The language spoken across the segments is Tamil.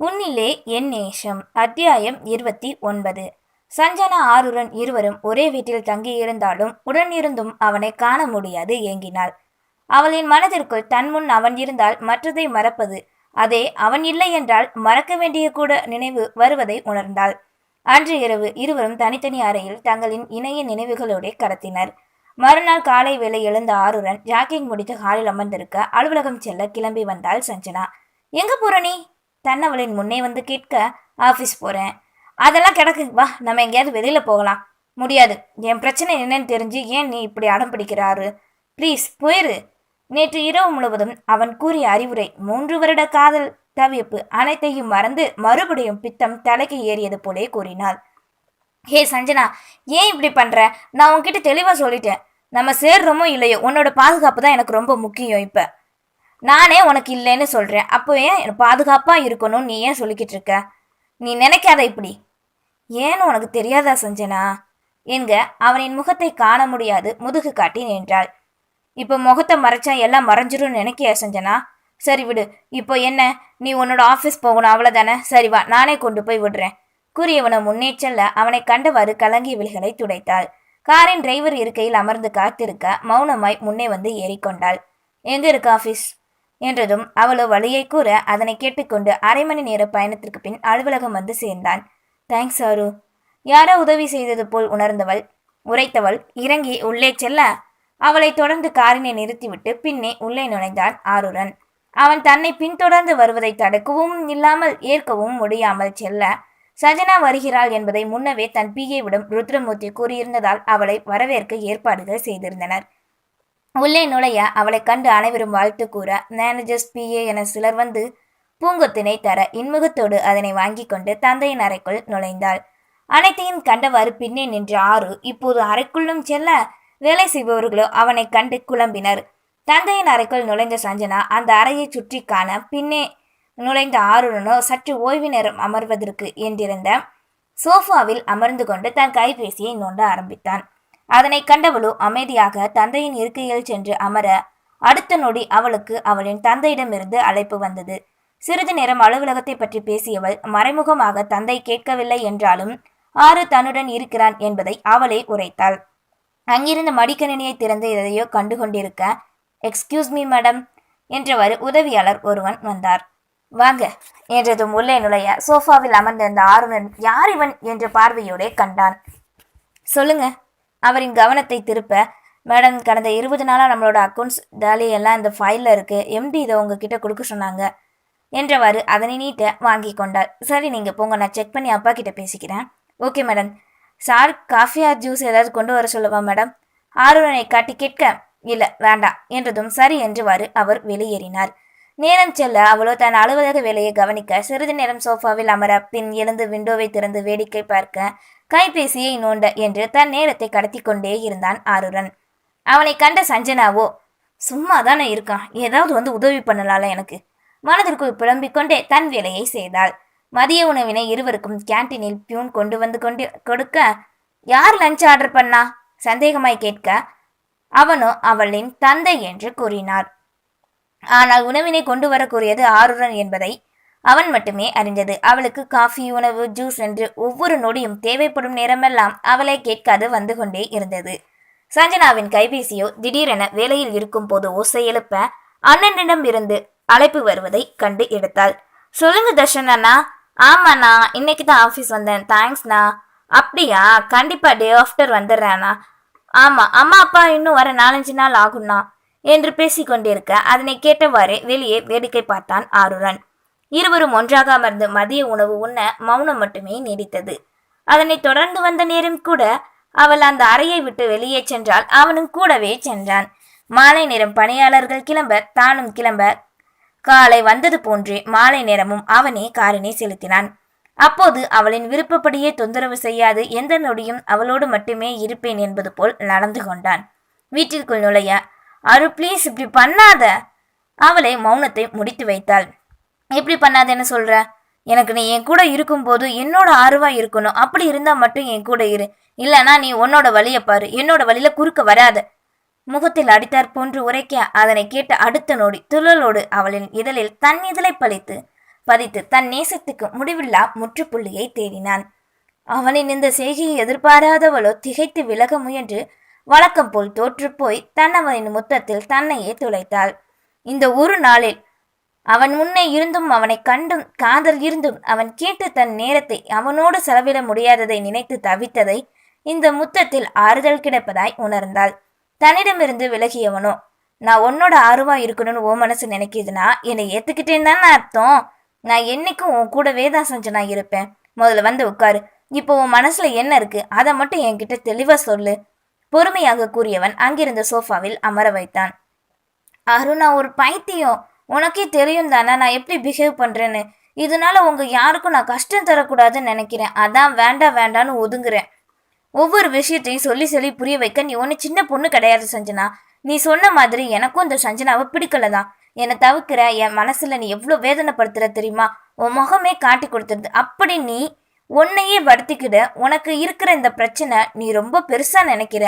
உன்னிலே என் நேசம். அத்தியாயம் இருபத்தி ஒன்பது. சஞ்சனா ஆருடன் இருவரும் ஒரே வீட்டில் தங்கியிருந்தாலும் உடனிருந்தும் அவனை காண முடியாது ஏங்கினாள். அவளின் மனதிற்குள் தன் முன் அவன் இருந்தால் மற்றதை மறப்பது அதே அவன் இல்லை என்றால் மறக்க வேண்டிய கூட நினைவு வருவதை உணர்ந்தாள். அன்று இரவு இருவரும் தனித்தனி அறையில் தங்களின் இணைய நினைவுகளோடு கடத்தினர். மறுநாள் காலை வேளை எழுந்த ஆருடன் ஜாக்கிங் முடித்து ஹாலில் அமர்ந்திருக்க அலுவலகம் செல்ல கிளம்பி வந்தாள் சஞ்சனா. எங்க போற நீ தன்னவளின் முன்னே வந்து கேட்க ஆஃபீஸ் போகிறேன் அதெல்லாம் கிடக்கு. வா நம்ம எங்கேயாவது வெளியில் போகலாம். முடியாது. என் பிரச்சனை என்னன்னு தெரிஞ்சு ஏன் நீ இப்படி அடம் பிடிக்கிறாரு? ப்ளீஸ் போயிரு. நேற்று இரவு முழுவதும் அவன் கூறிய அறிவுரை மூன்று வருட காதல் தவிப்பு அனைத்தையும் மறந்து மறுபடியும் பித்தம் தலைக்கு ஏறியது போலே கூறினாள். ஹே சஞ்சனா ஏன் இப்படி பண்ற? நான் உன்கிட்ட தெளிவா சொல்லிட்டேன். நம்ம சேர்றோமோ இல்லையோ உன்னோட பாதுகாப்பு தான் எனக்கு ரொம்ப முக்கியம் இப்போ. நானே உனக்கு இல்லைன்னு சொல்கிறேன் அப்போ ஏன் எனக்கு இருக்கணும்னு நீ ஏன் சொல்லிக்கிட்டு இருக்க? நீ நினைக்காத இப்படி. ஏன்னு உனக்கு தெரியாதா சஞ்சனா? என்க அவனின் முகத்தை காண முடியாது. முதுகு காட்டி நின்றாள். இப்போ முகத்தை மறைச்சா எல்லாம் மறைஞ்சிரும்னு நினைக்கியா சஞ்சனா? சரி விடு. இப்போ என்ன? நீ உன்னோட ஆஃபீஸ் போகணும். அவ்வளோதானே சரி வா. நானே கொண்டு போய் விடுறேன். கூறியவனை முன்னே செல்ல அவனை கண்டவாறு கலங்கிய விழிகளை துடைத்தாள். காரின் டிரைவர் இருக்கையில் அமர்ந்து காத்திருக்க மௌனமாய் முன்னே வந்து ஏறிக்கொண்டாள். எங்க இருக்கு ஆஃபீஸ் என்றதும் அவளோ வழியை கூற அதனை கேட்டுக்கொண்டு அரை மணி நேர பயணத்திற்கு பின் அலுவலகம் வந்து சேர்ந்தான். தேங்க்ஸ் ஆரு யாரோ உதவி செய்தது போல் உணர்ந்தவள். உரைத்தவள் இறங்கி உள்ளே செல்ல அவளை தொடர்ந்து காரினை நிறுத்திவிட்டு பின்னே உள்ளே நுழைந்தான் ஆருடன் அவன் தன்னை பின்தொடர்ந்து வருவதை தடுக்கவும் இல்லாமல் ஏற்கவும் முடியாமல் செல்ல. சஜனா வருகிறாள் என்பதை முன்னவே தன் பிஏவிடம் ருத்ரமூர்த்தி கூறியிருந்ததால் அவளை வரவேற்க ஏற்பாடுகள் செய்திருந்தனர். உள்ளே நுழைய அவளை கண்டு அனைவரும் வாழ்த்து கூற மேனேஜர்ஸ் பிஏ என சிலர் வந்து பூங்கொத்தினை தர இன்முகத்தோடு அதனை வாங்கி கொண்டு தந்தையின் அறைக்குள் நுழைந்தாள். அனைத்தையும் கண்டவாறு பின்னே நின்ற ஆறு இப்போது அறைக்குள்ளும் செல்ல வேலை செய்பவர்களோ அவனை கண்டு குழம்பினர். தந்தையின் அறைக்குள் நுழைந்த சஞ்சனா அந்த அறையை சுற்றி காண பின்னே நுழைந்த ஆறுடனோ சற்று ஓய்வு நேரம் அமர்வதற்கு என்றிருந்த சோஃபாவில் அமர்ந்து கொண்டு தன் கைபேசியை நோண்ட ஆரம்பித்தான். அதனை கண்டவளோ அமைதியாக தந்தையின் இருக்கையில் சென்று அமர அடுத்த நொடி அவளுக்கு அவளின் தந்தையிடமிருந்து அழைப்பு வந்தது. சிறிது நேரம் அலுவலகத்தை பற்றி பேசியவள் மறைமுகமாக தந்தை கேட்கவில்லை என்றாலும் ஆறு தன்னுடன் இருக்கிறான் என்பதை அவளே உரைத்தாள். அங்கிருந்த மடிக்கணினியை திறந்து எதையோ கண்டு கொண்டிருக்க எக்ஸ்கியூஸ் மீ மேடம் என்றவாறு உதவியாளர் ஒருவன் வந்தார். வாங்க என்றதும் உள்ளே நுழைய சோஃபாவில் அமர்ந்திருந்த ஆருணன் யார் இவன்? என்ற பார்வையோடே கண்டான். சொல்லுங்க அவரின் கவனத்தை திருப்ப மேடம் கடந்த இருபது நாளாக நம்மளோட அக்கௌண்ட்ஸ் டேலி எல்லாம் இந்த ஃபைலில் இருக்கு. எம்டி இதை உங்ககிட்ட கொடுக்க சொன்னாங்க என்றவாறு அதனை நீட்ட வாங்கி கொண்டாள் சரி நீங்கள் போங்க நான் செக் பண்ணி அப்பா கிட்ட பேசிக்கிறேன். ஓகே மேடம் சார் காஃபியா ஜூஸ் ஏதாவது கொண்டு வர சொல்லவா மேடம் ஆர்வனை காட்டி கேட்க இல்லை வேண்டாம் என்றதும் சரி என்றவாறு அவர் வெளியேறினார். நேரம் செல்ல அவளோ தன் அலுவலக வேலையை கவனிக்க சிறிது நேரம் சோஃபாவில் அமர பின் எழுந்து விண்டோவை திறந்து வேடிக்கை பார்க்க கைபேசியை நோண்ட என்று தன் நேரத்தை கடத்தி கொண்டே இருந்தான் ஆருடன் அவனை கண்ட சஞ்சனாவோ சும்மா தானே இருக்கான். ஏதாவது வந்து உதவி பண்ணலாம்ல எனக்கு. மனதிற்குள் புலம்பிக் கொண்டே தன் வேலையை செய்தாள். மதிய உணவினை இருவருக்கும் கேன்டீனில் பியூன் கொண்டு வந்து கொண்டு கொடுக்க யார் லஞ்ச் ஆர்டர் பண்ணா? சந்தேகமாய் கேட்க அவனோ அவளின் தந்தை என்று கூறினார். ஆனால் உணவினை கொண்டு வரக்கூடியது ஆருடன் என்பதை அவன் மட்டுமே அறிந்தது. அவளுக்கு காஃபி உணவு ஜூஸ் என்று ஒவ்வொரு நொடியும் தேவைப்படும் நேரமெல்லாம் அவளை கேட்காது வந்து கொண்டே இருந்தது. சஞ்சனாவின் கைபேசியோ திடீரென வேலையில் இருக்கும் போது ஓசை எழுப்ப அண்ணனிடம் இருந்து அழைப்பு வருவதை கண்டு எடுத்தாள். சொல்லுங்க தர்ஷன் அண்ணா. ஆமாண்ணா இன்னைக்கு தான் ஆஃபீஸ் வந்தேன். தேங்க்ஸ்ண்ணா அப்படியா? கண்டிப்பா டே ஆஃப்டர் வந்துடுறேண்ணா ஆமா அம்மா அப்பா இன்னும் வர நாலஞ்சு நாள் ஆகும்ண்ணா. என்று பேசிக்கொண்டிருக்க அதனை கேட்டவாறே வெளியே வேடிக்கை பார்த்தான் ஆருரன். இருவரும் ஒன்றாக அமர்ந்து மதிய உணவு உண்ண மௌனம் மட்டுமே நீடித்தது. அதனை தொடர்ந்து வந்த நேரம் கூட அவள் அந்த அறையை விட்டு வெளியே சென்றால் அவனும் கூடவே சென்றான். மாலை நேரம் பணியாளர்கள் கிளம்ப தானும் கிளம்ப காலை வந்தது போன்றே மாலை நேரமும் அவனே காரினை செலுத்தினான். அப்போது அவளின் விருப்பப்படியே தொந்தரவு செய்யாது எந்த நொடியும் அவளோடு மட்டுமே இருப்பேன் என்பது போல் நடந்து கொண்டான். வீட்டிற்குள் நுழைய அரு ப்ளீஸ் இப்படி பண்ணாத. அவளை மௌனத்தை முடித்து வைத்தாள். எப்படி பண்ணாதேன்னு சொல்ற? எனக்கு நீ என் கூட இருக்கும்போது என்னோட ஆர்வா இருக்கணும். அப்படி இருந்தா மட்டும் என் கூட இரு. இல்லனா நீ உன்னோட வழியை பாரு. என்னோட வழியில குறுக்க வராத. முகத்தில் அடித்தார் போன்று உரைக்க அதனை கேட்ட அடுத்த நொடி துள்ளலோடு அவளின் இதழில் தன் இதழை பழித்து பதித்து தன் நேசத்துக்கு முடிவில்லா முற்றுப்புள்ளியை தேடினான். அவனின் இந்த செய்கையை எதிர்பாராதவளோ திகைத்து விலக முயன்று வழக்கம் போல் தோற்றுப்போய் தன்னவனின் முத்தத்தில் தன்னையே துளைத்தாள். இந்த ஒரு நாளில் அவன் முன்னே இருந்தும் அவனை கண்டும் காதல் இருந்தும் அவன் கேட்டு தன் நேரத்தை அவனோடு செலவிட முடியாததை நினைத்து தவித்ததை இந்த முத்தத்தில் ஆறுதல் கிடைப்பதாய் உணர்ந்தாள். தன்னிடமிருந்து விலகியவனோ நான் உன்னோட ஆர்வம் இருக்கணும்னு ஓ மனசு நினைக்கிதுன்னா என்னை ஏத்துக்கிட்டேன்னு தானே அர்த்தம்? நான் என்னைக்கும் உன் கூடவே தான் செஞ்சு நான் இருப்பேன். முதல்ல வந்து உட்காரு. இப்போ உன் மனசுல என்ன இருக்கு? அதை மட்டும் என்கிட்ட தெளிவா சொல்லு. பொறுமையாக கூறியவன் அங்கிருந்த சோஃபாவில் அமர வைத்தான். அருணா ஒரு பைத்தியம். உனக்கே தெரியும் தானே? நான் எப்படி பிஹேவ் பண்றேன்னு. இதனால உங்க யாருக்கும் நான் கஷ்டம் தரக்கூடாதுன்னு நினைக்கிறேன். அதான் வேண்டாம் வேண்டான்னு ஒதுங்குறேன். ஒவ்வொரு விஷயத்தையும் சொல்லி சொல்லி புரிய வைக்க நீ ஒன்று சின்ன பொண்ணு கிடையாது சஞ்சனா. நீ சொன்ன மாதிரி எனக்கும் இந்த சஞ்சனாவை பிடிக்கலதான் என்னை தவிர்க்கிற என் மனசுல நீ எவ்வளோ வேதனைப்படுத்துற தெரியுமா? உன் முகமே காட்டி கொடுத்துருது. அப்படி நீ உன்னையே வருத்திக்கிட உனக்கு இருக்கிற இந்த பிரச்சனை நீ ரொம்ப பெருசா நினைக்கிற.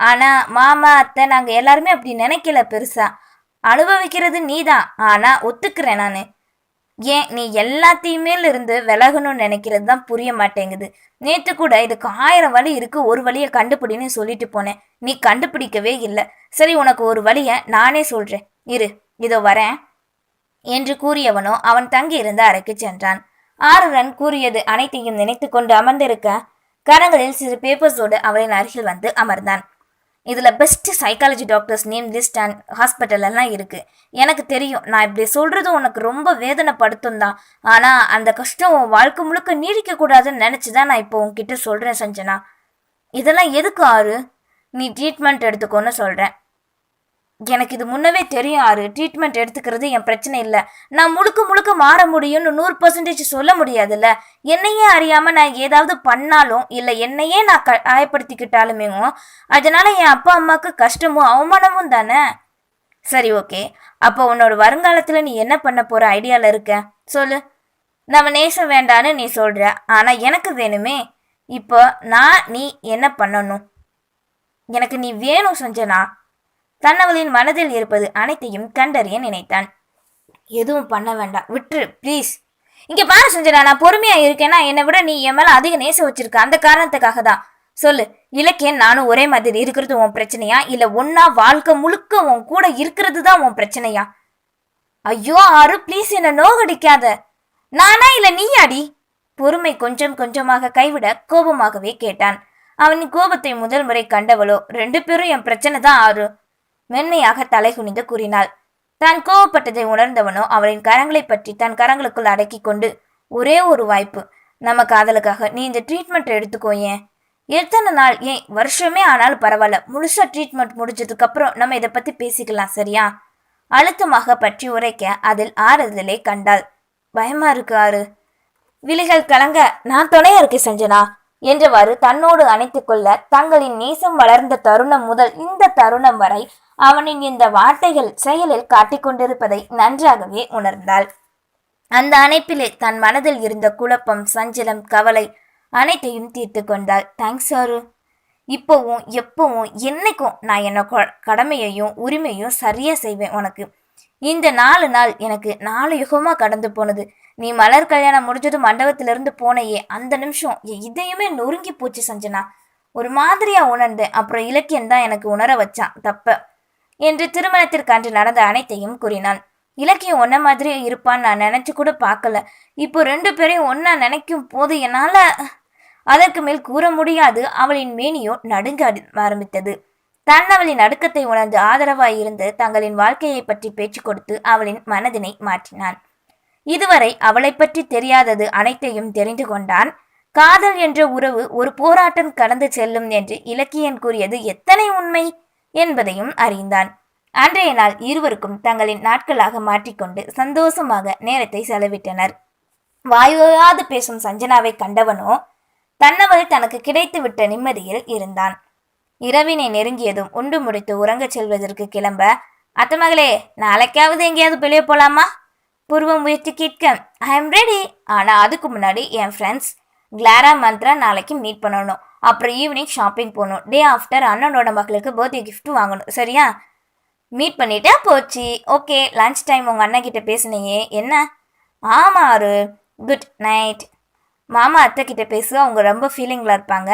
ஆனா மாமா அத்தை நாங்க எல்லாருமே அப்படி நினைக்கல பெருசா. அனுபவிக்கிறது நீதான். ஆனா ஒத்துக்கிறேன் நானு. ஏன் நீ எல்லாத்தையுமே இருந்து விலகணும்னு நினைக்கிறது தான் புரிய மாட்டேங்குது. நேத்து கூட இதுக்கு ஆயிரம் வழி இருக்கு ஒரு வழியை கண்டுபிடின்னு சொல்லிட்டு போனேன். நீ கண்டுபிடிக்கவே இல்லை. சரி உனக்கு ஒரு வழியை நானே சொல்றேன். இரு இதோ வரேன். என்று கூறியவனோ அவன் தங்கியிருந்த அறைக்கு சென்றான். ஆறுரன் கூறியது அனைத்தையும் நினைத்து கொண்டு அமர்ந்திருக்க கரங்களில் சிறு பேப்பர்ஸோடு அவளின் அருகில் வந்து அமர்ந்தான். இதுல best psychology doctors name list and hospital எல்லாம் இருக்கு. எனக்கு தெரியும். நான் இப்படி சொல்றது உனக்கு ரொம்ப வேதனைப்படுத்தும் தான். ஆனா அந்த கஷ்டம் உன் வாழ்க்கை முழுக்க நீடிக்க கூடாதுன்னு நினைச்சுதான் நான் இப்போ உன்கிட்ட சொல்றேன் சஞ்சனா. இதெல்லாம் எதுக்கு ஆறு? நீ ட்ரீட்மெண்ட் எடுத்துக்கோன்னு சொல்றேன். எனக்கு இது முன்னவே தெரியும் ஆறு. ட்ரீட்மெண்ட் எடுத்துக்கிறது என் பிரச்சனை இல்லை. நான் முழுக்க முழுக்க மாற முடியும்னு நூறு பர்சன்டேஜ் சொல்ல முடியாதுல்ல. என்னையே அறியாமல் நான் ஏதாவது பண்ணாலும் இல்லை என்னையே நான் க காயப்படுத்திக்கிட்டாலுமே அதனால என் அப்பா அம்மாவுக்கு கஷ்டமும் அவமானமும் தானே? சரி ஓகே. அப்போ உன்னோட வருங்காலத்தில் நீ என்ன பண்ண போகிற ஐடியாவில் இருக்க? சொல்லு. நம்ம நேசம் வேண்டான்னு நீ சொல்கிற ஆனால் எனக்கு வேணுமே. இப்போ நான் நீ என்ன பண்ணணும்? எனக்கு நீ வேணும் சஞ்சனா? தன்னவளின் மனதில் இருப்பது அனைத்தையும் கண்டறிய நினைத்தான். எதுவும் பண்ண வேண்டாம். விட்டுரு ப்ளீஸ் இங்க பாரு சஞ்சனா நான் பொறுமையா இருக்கேன்னா என்னை விட நீ என் மேல அதிக நேசம் வச்சிருக்க. அந்த காரணத்துக்காக தான். சொல்லு இலக்கியன் நானும் ஒரே மாதிரி இருக்கிறது உன் பிரச்சனையா? இல்ல ஒன்னா வாழ்க்கை முழுக்க உன் கூட இருக்கிறது தான் உன் பிரச்சனையா? ஐயோ ஆறு ப்ளீஸ் என்ன நோகடிக்காத. நானா இல்ல நீயாடி? பொறுமை கொஞ்சம் கொஞ்சமாக கைவிட கோபமாகவே கேட்டான். அவனின் கோபத்தை முதல் முறை கண்டவளோ? ரெண்டு பேரும் என் பிரச்சனை தான் ஆறு. மென்மையாக தலை குனிந்து கூறினாள். தான் கோவப்பட்டதை உணர்ந்தவனோ அவளின் கரங்களை பற்றி தன் கரங்களுக்குள் அடக்கி கொண்டு ஒரே ஒரு வாய்ப்பு. நம்ம காதலுக்காக நீ இந்த ட்ரீட்மெண்ட் எடுத்துக்கோ ஏன்? எத்தனை நாள்? ஏன்? வருஷமே ஆனாலும் பரவாயில்ல. முழுசா ட்ரீட்மெண்ட் முடிஞ்சதுக்கு அப்புறம் நம்ம இதை பத்தி பேசிக்கலாம் சரியா? அழுத்தமாக பற்றி உரைக்க அதில் ஆறுதலை கண்டாள். பயமா இருக்கு ஆறு. விழிகள் கலங்க நான் துணையா இருக்கேன் சஞ்சனா? என்றவாறு தன்னோடு அணைத்துக்கொள்ள தங்களின் நேசம் வளர்ந்த தருணம் முதல் இந்த தருணம் வரை அவனின் இந்த வார்த்தைகள் செயலில் காட்டிக்கொண்டிருப்பதை நன்றாகவே உணர்ந்தாள். அந்த அணைப்பிலே தன் மனதில் இருந்த குழப்பம் சஞ்சலம் கவலை அனைத்தையும் தீர்த்து கொண்டாள். தேங்க்ஸ் சாரு இப்போவும் எப்பவும் என்னைக்கும் நான் என்னோட கடமையையும் உரிமையும் சரியா செய்வேன் உனக்கு. இந்த நாலு நாள் எனக்கு நாலு யுகமா கடந்து போனது. நீ மலர் கல்யாணம் முடிஞ்சதும் மண்டபத்திலிருந்து போனையே. அந்த நிமிஷம் என் இதயமே நொறுங்கி போச்சு சஞ்சனா. ஒரு மாதிரியா உணர்ந்தேன். அப்புறம் இலக்கியம் தான் எனக்கு உணர வச்சான். தப்ப என்று திருமணத்திற்கன்று நடந்த அனைத்தையும் கூறினான். இலக்கியம் ஒன்ன மாதிரியே இருப்பான் நான் நினைச்சு கூட பார்க்கல. இப்போ ரெண்டு பேரையும் ஒன்னா நினைக்கும் போது என்னால அதற்கு மேல் கூற முடியாது. அவளின் மேனியோ நடுங்க ஆரம்பித்தது. தன் அவளின் உணர்ந்து ஆதரவாய் இருந்து தங்களின் வாழ்க்கையை பற்றி பேச்சு கொடுத்து அவளின் மனதினை மாற்றினான். இதுவரை அவளை பற்றி தெரியாதது அனைத்தையும் தெரிந்து கொண்டான். காதல் என்ற உறவு ஒரு போராட்டம் கடந்து செல்லும் என்று இலக்கியன் கூறியது எத்தனை உண்மை? என்பதையும் அறிந்தான். அன்றைய நாள் இருவருக்கும் தங்களின் நாட்களாக மாற்றிக்கொண்டு சந்தோஷமாக நேரத்தை செலவிட்டனர். வாயுவாது பேசும் சஞ்சனாவை கண்டவனோ தன்னவள் தனக்கு கிடைத்துவிட்ட நிம்மதியில் இருந்தான். இரவினை நெருங்கியதும் உண்டு முடித்து உறங்கச் செல்வதற்கு கிளம்ப அத்தமகளே நாளைக்காவது எங்கேயாவது வெளியே போலாமா? பூர்வ முயற்சி கேட்க ஐ எம் ரெடி ஆனால் அதுக்கு முன்னாடி என் ஃப்ரெண்ட்ஸ் கிளாரா மந்த்ரா நாளைக்கு மீட் பண்ணணும். அப்புறம் ஈவினிங் ஷாப்பிங் போகணும். டே ஆஃப்டர் அண்ணனோட மகளுக்கு பர்த்டே கிஃப்ட் வாங்கணும். சரியா? மீட் பண்ணிட்டா போச்சு. ஓகே லன்ச் டைம் உங்கள் அண்ணன் கிட்ட பேசுனையே. என்ன? ஆமா ஆறு குட் நைட் மாமா அத்தை கிட்ட பேச அவங்க ரொம்ப ஃபீலிங்கில் இருப்பாங்க.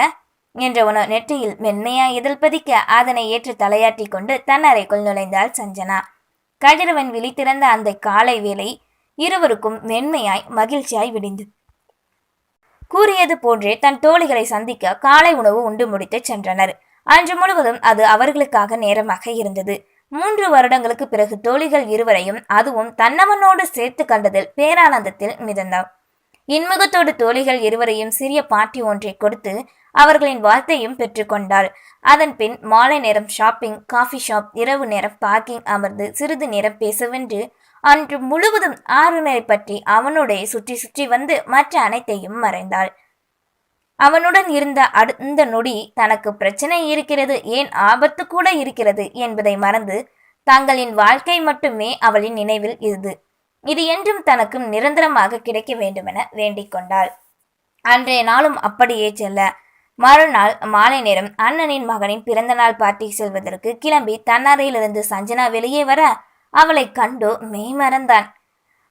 என்றவனோ நெற்றியில் மென்மையா இதழ் பதிக்க அதனை ஏற்று தலையாட்டி கொண்டு தன் அறைக்குள் நுழைந்தாள் சஞ்சனா. கதிரவன் விழித்திறந்த அந்த காலை வேளை இருவருக்கும் மென்மையாய் மகிழ்ச்சியாய் விடிந்து கூறியது போன்றே தன் தோழிகளை சந்திக்க காலை உணவு உண்டு முடித்து சென்றனர். அன்று முழுவதும் அது அவர்களுக்காக நேரமாக இருந்தது. மூன்று வருடங்களுக்கு பிறகு தோழிகள் இருவரையும் அதுவும் தன்னவனோடு சேர்த்து கண்டதில் பேரானந்தத்தில் மிதந்தார். இன்முகத்தோடு தோழிகள் இருவரையும் சிறிய பாட்டி ஒன்றை கொடுத்து அவர்களின் வாழ்த்தையும் பெற்றுக்கொண்டாள் அதன் பின் மாலை நேரம் ஷாப்பிங் காஃபி ஷாப் இரவு நேரம் பார்க்கிங் அமர்ந்து சிறிது நேரம் பேசவென்று அன்று முழுவதும் ஆறுநரை பற்றி அவனுடைய சுற்றி சுற்றி வந்து மற்ற அனைத்தையும் மறைந்தாள். அவனுடன் இருந்த அடுத்த நொடி தனக்கு பிரச்சனை இருக்கிறது ஏன் ஆபத்து கூட இருக்கிறது? என்பதை மறந்து தங்களின் வாழ்க்கை மட்டுமே அவளின் நினைவில் இருது இது என்றும் தனக்கும் நிரந்தரமாக கிடைக்க வேண்டுமென வேண்டிக் கொண்டாள். அன்றைய நாளும் அப்படியே செல்ல. மறுநாள் மாலை நேரம் அண்ணனின் மகனின் பிறந்தநாள் பார்ட்டி செல்வதற்கு கிளம்பி தன்னறையிலிருந்து சஞ்சனா வெளியே வர அவளை கண்டு மெய்மறந்தான்.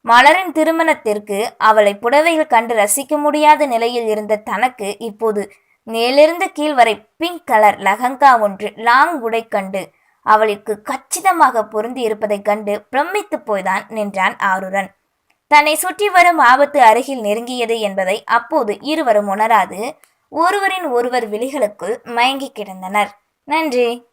மலரின் திருமணத்திற்கு அவளை புடவையில் கண்டு ரசிக்க முடியாத நிலையில் இருந்த தனக்கு இப்போது மேலிருந்து கீழ் வரை பிங்க் கலர் லகங்கா ஒன்று லாங் உடை கண்டு அவளுக்கு கச்சிதமாக பொருந்தி இருப்பதைக் கண்டு பிரமித்து போய்தான் நின்றான் ஆருரன். தன்னை சுற்றி வரும் ஆபத்து அருகில் நெருங்கியது என்பதை அப்போது இருவரும் உணராது ஒருவரின் ஒருவர் விழிகளுக்குள் மயங்கி கிடந்தனர். நன்றி.